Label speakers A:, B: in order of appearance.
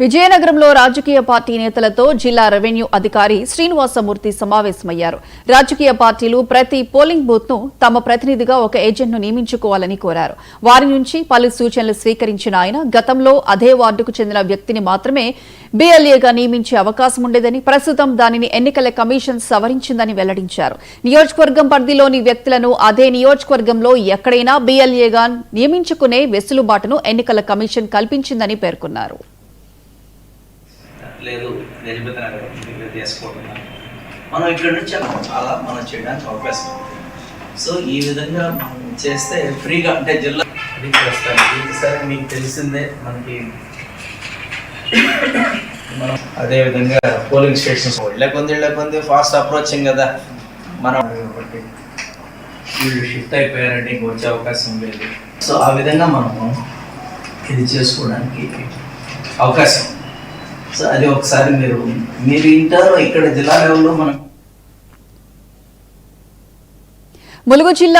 A: విజయనగరంలో రాజకీయ పార్టీ నేతలతో జిల్లా రెవెన్యూ అధికారి శ్రీనివాసమూర్తి సమావేశమయ్యారు. రాజకీయ పార్టీలు ప్రతి పోలింగ్ బూత్ను తమ ప్రతినిధిగా ఒక ఏజెంట్ను నియమించుకోవాలని కోరారు. వారి నుంచి పలు సూచనలు స్వీకరించిన ఆయన గతంలో అదే వార్డుకు చెందిన వ్యక్తిని మాత్రమే బీఎల్ఏగా నియమించే అవకాశం ఉండేదని ప్రస్తుతం దానిని ఎన్నికల కమిషన్ సవరించిందని వెల్లడించారు. నియోజకవర్గం పరిధిలోని వ్యక్తులను అదే నియోజకవర్గంలో ఎక్కడైనా బీఎల్ఏగా నియమించుకునే వెసులుబాటును ఎన్నికల కమిషన్ కల్పించిందని పేర్కొన్నారు.
B: లేదు గజపతి నగర్ ఇక్కడ తీసుకుంటున్నాం మనం ఇక్కడ నుంచి అలా మనం చేయడానికి అవకాశం సో ఈ విధంగా మనం చేస్తే ఫ్రీగా అంటే జిల్లా సరే మీకు తెలిసిందే మనకి మనం అదే విధంగా పోలింగ్ స్టేషన్స్. లేకుంది లేకుంది ఫాస్ట్ అప్రోచింగ్ కదా. మనం ఒకటి. వీళ్ళు షిఫ్ట్ అయిపోయారంటే ఇంక వచ్చే అవకాశం లేదు. సో ఆ విధంగా మనము ఇది చేసుకోవడానికి అవకాశం. సో అది ఒకసారి మీరు మీరు ఇంటారు ఇక్కడ జిల్లా లెవెల్లో మనం
A: ములుగు జిల్లా